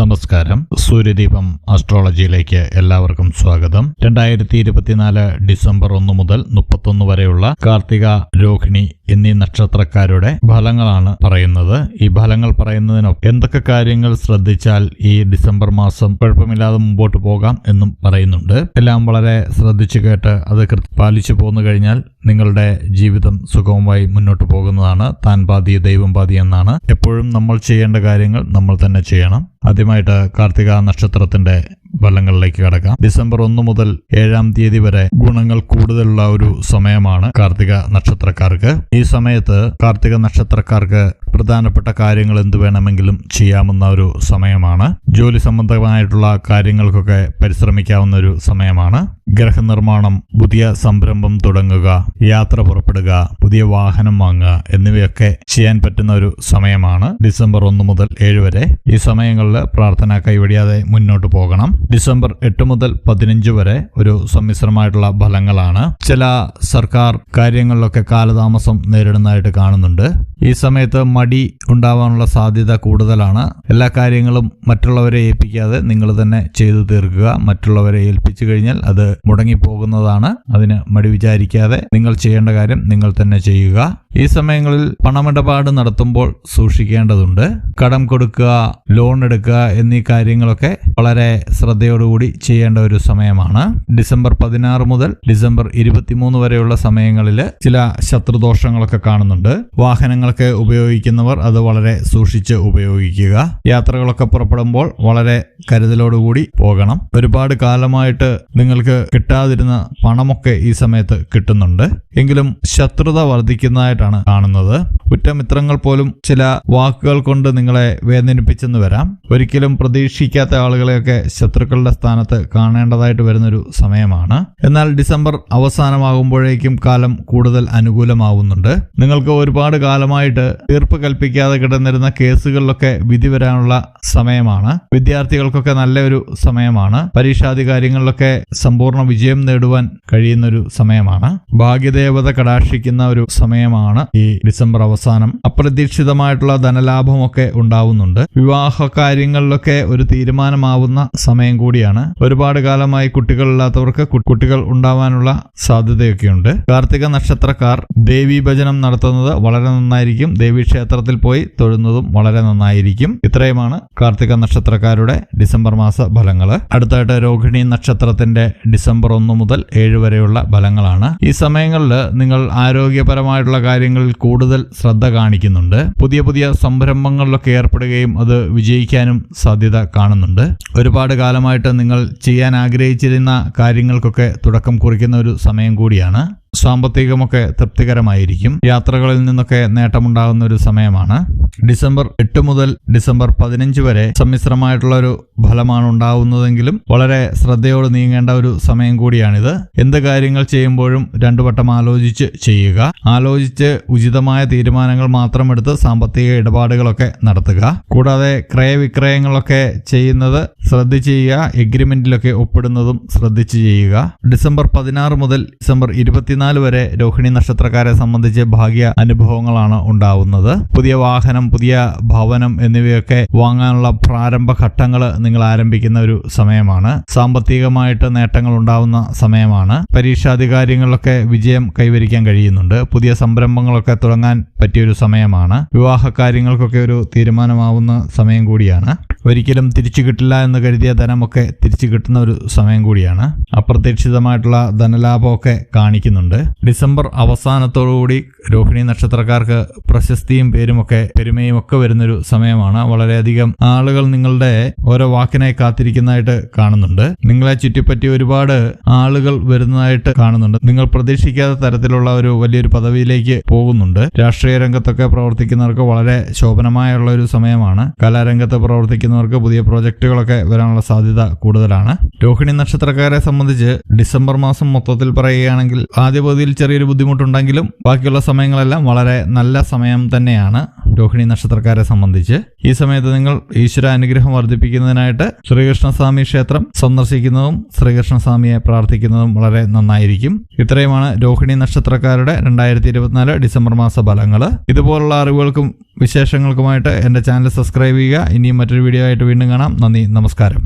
നമസ്കാരം. സൂര്യദീപം അസ്ട്രോളജിയിലേക്ക് എല്ലാവർക്കും സ്വാഗതം. രണ്ടായിരത്തി ഇരുപത്തിനാല് ഡിസംബർ ഒന്ന് മുതൽ മുപ്പത്തൊന്ന് വരെയുള്ള കാർത്തിക രോഹിണി എന്നീ നക്ഷത്രക്കാരുടെ ഫലങ്ങളാണ് പറയുന്നത്. ഈ ഫലങ്ങൾ പറയുന്നതിനൊപ്പം എന്തൊക്കെ കാര്യങ്ങൾ ശ്രദ്ധിച്ചാൽ ഈ ഡിസംബർ മാസം കുഴപ്പമില്ലാതെ മുമ്പോട്ട് പോകാം എന്നും പറയുന്നുണ്ട്. എല്ലാം വളരെ ശ്രദ്ധിച്ചു കേട്ട് അത് പാലിച്ചു പോന്നു കഴിഞ്ഞാൽ നിങ്ങളുടെ ജീവിതം സുഗമമായി മുന്നോട്ട് പോകുന്നതാണ്. താൻ പാതി ദൈവം പാതി എന്നാണ്. എപ്പോഴും നമ്മൾ ചെയ്യേണ്ട കാര്യങ്ങൾ നമ്മൾ തന്നെ ചെയ്യണം. ആദ്യമായിട്ട് കാർത്തിക നക്ഷത്രത്തിന്റെ ബലങ്ങളിലേക്ക് കടക്കാം. ഡിസംബർ ഒന്ന് മുതൽ ഏഴാം തീയതി വരെ ഗുണങ്ങൾ കൂടുതലുള്ള ഒരു സമയമാണ് കാർത്തിക നക്ഷത്രക്കാർക്ക്. ഈ സമയത്ത് കാർത്തിക നക്ഷത്രക്കാർക്ക് പ്രധാനപ്പെട്ട കാര്യങ്ങൾ എന്ത് വേണമെങ്കിലും ചെയ്യാമെന്ന ഒരു സമയമാണ്. ജോലി സംബന്ധമായിട്ടുള്ള കാര്യങ്ങൾക്കൊക്കെ പരിശ്രമിക്കാവുന്ന ഒരു സമയമാണ്. ഗ്രഹനിർമ്മാണം പുതിയ സംരംഭം തുടങ്ങുക യാത്ര പുറപ്പെടുക പുതിയ വാഹനം വാങ്ങുക എന്നിവയൊക്കെ ചെയ്യാൻ പറ്റുന്ന ഒരു സമയമാണ് ഡിസംബർ ഒന്ന് മുതൽ ഏഴ് വരെ. ഈ സമയങ്ങളിൽ പ്രാർത്ഥന കൈവടിയാതെ മുന്നോട്ട് പോകണം. ഡിസംബർ എട്ട് മുതൽ പതിനഞ്ച് വരെ ഒരു സമ്മിശ്രമായിട്ടുള്ള ഫലങ്ങളാണ്. ചില സർക്കാർ കാര്യങ്ങളിലൊക്കെ കാലതാമസം നേരിടുന്നതായിട്ട് കാണുന്നുണ്ട്. ഈ സമയത്ത് മടി ഉണ്ടാവാനുള്ള സാധ്യത കൂടുതലാണ്. എല്ലാ കാര്യങ്ങളും മറ്റുള്ളവരെ ഏൽപ്പിക്കാതെ നിങ്ങൾ തന്നെ ചെയ്തു തീർക്കുക. മറ്റുള്ളവരെ ഏൽപ്പിച്ചു കഴിഞ്ഞാൽ അത് മുടങ്ങിപ്പോകുന്നതാണ്. അതിന് മടി വിചാരിക്കാതെ നിങ്ങൾ ചെയ്യേണ്ട കാര്യം നിങ്ങൾ തന്നെ ചെയ്യുക. ഈ സമയങ്ങളിൽ പണമിടപാട് നടത്തുമ്പോൾ സൂക്ഷിക്കേണ്ടതുണ്ട്. കടം കൊടുക്കുക ലോൺ എടുക്കുക എന്നീ കാര്യങ്ങളൊക്കെ വളരെ ശ്രദ്ധയോടുകൂടി ചെയ്യേണ്ട ഒരു സമയമാണ്. ഡിസംബർ പതിനാറ് മുതൽ ഡിസംബർ ഇരുപത്തിമൂന്ന് വരെയുള്ള സമയങ്ങളിൽ ചില ശത്രുദോഷങ്ങളൊക്കെ കാണുന്നുണ്ട്. വാഹനങ്ങളൊക്കെ ഉപയോഗിക്കുന്നവർ അത് വളരെ സൂക്ഷിച്ച് ഉപയോഗിക്കുക. യാത്രകളൊക്കെ പുറപ്പെടുമ്പോൾ വളരെ കരുതലോടുകൂടി പോകണം. ഒരുപാട് കാലമായിട്ട് നിങ്ങൾക്ക് കിട്ടാതിരുന്ന പണമൊക്കെ ഈ സമയത്ത് കിട്ടുന്നുണ്ട്. എങ്കിലും ശത്രുത വർദ്ധിക്കുന്നതായിട്ടാണ് കാണുന്നത്. ഉറ്റമിത്രങ്ങൾ പോലും ചില വാക്കുകൾ കൊണ്ട് നിങ്ങളെ വേദനിപ്പിച്ചെന്ന് വരാം. ഒരിക്കലും പ്രതീക്ഷിക്കാത്ത ആളുകളെയൊക്കെ ശത്രുക്കളുടെ സ്ഥാനത്ത് കാണേണ്ടതായിട്ട് വരുന്നൊരു സമയമാണ്. എന്നാൽ ഡിസംബർ അവസാനമാകുമ്പോഴേക്കും കാലം കൂടുതൽ അനുകൂലമാവുന്നുണ്ട്. നിങ്ങൾക്ക് ഒരുപാട് കാലമായിട്ട് തീർപ്പ് കൽപ്പിക്കാതെ കിടന്നിരുന്ന കേസുകളിലൊക്കെ വിധി വരാനുള്ള സമയമാണ്. വിദ്യാർത്ഥികൾക്കൊക്കെ നല്ലൊരു സമയമാണ്. പരീക്ഷാധികാരികളിലൊക്കെ കാര്യങ്ങളിലൊക്കെ സമ്പൂർണ വിജയം നേടുവാൻ കഴിയുന്നൊരു സമയമാണ്. ഭാഗ്യദേവത കടാക്ഷിക്കുന്ന ഒരു സമയമാണ് ഈ ഡിസംബർ അവസാനം. അപ്രതീക്ഷിതമായിട്ടുള്ള ധനലാഭമൊക്കെ ഉണ്ടാവുന്നുണ്ട്. വിവാഹ കാര്യങ്ങളിലൊക്കെ ഒരു തീരുമാനമാവുന്ന സമയം കൂടിയാണ്. ഒരുപാട് കാലമായി കുട്ടികളില്ലാത്തവർക്ക് കുട്ടികൾ ഉണ്ടാവാനുള്ള സാധ്യതയൊക്കെയുണ്ട്. കാർത്തിക നക്ഷത്രക്കാർ ദേവി ഭജനം നടത്തുന്നത് വളരെ നന്നായിരിക്കും. ദേവി ക്ഷേത്രത്തിൽ പോയി തൊഴുന്നതും വളരെ നന്നായിരിക്കും. ഇത്രയുമാണ് കാർത്തിക നക്ഷത്രക്കാരുടെ ഡിസംബർ മാസ ഫലങ്ങൾ അടുത്തായിട്ട് രോഹിണി നക്ഷത്രത്തിന്റെ ഡിസംബർ ഒന്ന് മുതൽ ഏഴ് വരെയുള്ള ഫലങ്ങളാണ്. ഈ സമയങ്ങളിൽ നിങ്ങൾ ആരോഗ്യപരമായിട്ടുള്ള കാര്യങ്ങളിൽ കൂടുതൽ ശ്രദ്ധ കാണിക്കുന്നുണ്ട്. പുതിയ പുതിയ സംരംഭങ്ങളിലൊക്കെ ഏർപ്പെടുകയും അത് വിജയിക്കാനും സാധ്യത കാണുന്നുണ്ട്. ഒരുപാട് കാലമായിട്ട് നിങ്ങൾ ചെയ്യാൻ ആഗ്രഹിച്ചിരുന്ന കാര്യങ്ങൾക്കൊക്കെ തുടക്കം കുറിക്കുന്ന ഒരു സമയം കൂടിയാണ്. സാമ്പത്തികമൊക്കെ തൃപ്തികരമായിരിക്കും. യാത്രകളിൽ നിന്നൊക്കെ നേട്ടമുണ്ടാകുന്ന ഒരു സമയമാണ്. ഡിസംബർ എട്ട് മുതൽ ഡിസംബർ പതിനഞ്ച് വരെ സമ്മിശ്രമായിട്ടുള്ള ഒരു ഫലമാണ് ഉണ്ടാവുന്നതെങ്കിലും വളരെ ശ്രദ്ധയോട് നീങ്ങേണ്ട ഒരു സമയം കൂടിയാണിത്. എന്ത് കാര്യങ്ങൾ ചെയ്യുമ്പോഴും രണ്ടു വട്ടം ആലോചിച്ച് ചെയ്യുക. ആലോചിച്ച് ഉചിതമായ തീരുമാനങ്ങൾ മാത്രം എടുത്ത് സാമ്പത്തിക ഇടപാടുകളൊക്കെ നടത്തുക. കൂടാതെ ക്രയവിക്രയങ്ങളൊക്കെ ചെയ്യുന്നത് ശ്രദ്ധിച്ച് ചെയ്യുക എഗ്രിമെന്റിലൊക്കെ ഒപ്പിടുന്നതും ശ്രദ്ധിച്ച് ചെയ്യുക. ഡിസംബർ പതിനാറ് മുതൽ ഡിസംബർ ഇരുപത്തിനാല് വരെ രോഹിണി നക്ഷത്രക്കാരെ സംബന്ധിച്ച് ഭാഗ്യ അനുഭവങ്ങളാണ് ഉണ്ടാവുന്നത്. പുതിയ വാഹനം പുതിയ ഭവനം എന്നിവയൊക്കെ വാങ്ങാനുള്ള പ്രാരംഭ ഘട്ടങ്ങൾ നിങ്ങൾ ആരംഭിക്കുന്ന ഒരു സമയമാണ്. സാമ്പത്തികമായിട്ട് നേട്ടങ്ങൾ ഉണ്ടാവുന്ന സമയമാണ്. പരീക്ഷാധികാരികളിലൊക്കെ വിജയം കൈവരിക്കാൻ കഴിയുന്നുണ്ട്. പുതിയ സംരംഭങ്ങളൊക്കെ തുടങ്ങാൻ പറ്റിയൊരു സമയമാണ്. വിവാഹ കാര്യങ്ങൾക്കൊക്കെ ഒരു തീരുമാനമാവുന്ന സമയം കൂടിയാണ്. ഒരിക്കലും തിരിച്ചു കിട്ടില്ല എന്ന് കരുതിയ ധനമൊക്കെ തിരിച്ചു കിട്ടുന്ന ഒരു സമയം കൂടിയാണ്. അപ്രതീക്ഷിതമായിട്ടുള്ള ധനലാഭമൊക്കെ കാണിക്കുന്നുണ്ട്. ഡിസംബർ അവസാനത്തോടുകൂടി രോഹിണി നക്ഷത്രക്കാർക്ക് പ്രശസ്തിയും പേരുമൊക്കെ പെരുമയും ഒക്കെ വരുന്നൊരു സമയമാണ്. വളരെയധികം ആളുകൾ നിങ്ങളുടെ ഓരോ വാക്കിനായി കാത്തിരിക്കുന്നതായിട്ട് കാണുന്നുണ്ട്. നിങ്ങളെ ചുറ്റിപ്പറ്റി ഒരുപാട് ആളുകൾ വരുന്നതായിട്ട് കാണുന്നുണ്ട്. നിങ്ങൾ പ്രതീക്ഷിക്കാത്ത തരത്തിലുള്ള ഒരു വലിയൊരു പദവിയിലേക്ക് പോകുന്നുണ്ട്. രാഷ്ട്രീയ രംഗത്തൊക്കെ പ്രവർത്തിക്കുന്നവർക്ക് വളരെ ശോഭനമായുള്ള ഒരു സമയമാണ്. കലാരംഗത്ത് പ്രവർത്തിക്കുന്നവർക്ക് പുതിയ പ്രോജക്റ്റുകളൊക്കെ വരാനുള്ള സാധ്യത കൂടുതലാണ്. രോഹിണി നക്ഷത്രക്കാരെ സംബന്ധിച്ച് ഡിസംബർ മാസം മൊത്തത്തിൽ പറയുകയാണെങ്കിൽ ആദ്യ ചെറിയൊരു ബുദ്ധിമുട്ടുണ്ടെങ്കിലും ബാക്കിയുള്ള സമയങ്ങളെല്ലാം വളരെ നല്ല സമയം തന്നെയാണ്. രോഹിണി നക്ഷത്രക്കാരെ സംബന്ധിച്ച് ഈ സമയത്ത് നിങ്ങൾ ഈശ്വര അനുഗ്രഹം വർദ്ധിപ്പിക്കുന്നതിനായിട്ട് ശ്രീകൃഷ്ണസ്വാമി ക്ഷേത്രം സന്ദർശിക്കുന്നതും ശ്രീകൃഷ്ണസ്വാമിയെ പ്രാർത്ഥിക്കുന്നതും വളരെ നന്നായിരിക്കും. ഇത്രയുമാണ് രോഹിണി നക്ഷത്രക്കാരുടെ രണ്ടായിരത്തി ഇരുപത്തിനാല് ഡിസംബർ മാസ ഫലങ്ങൾ ഇതുപോലുള്ള അറിവുകൾക്കും വിശേഷങ്ങൾക്കുമായിട്ട് എന്റെ ചാനൽ സബ്സ്ക്രൈബ് ചെയ്യുക. ഇനിയും മറ്റൊരു വീഡിയോ ആയിട്ട് വീണ്ടും കാണാം. നന്ദി നമസ്കാരം.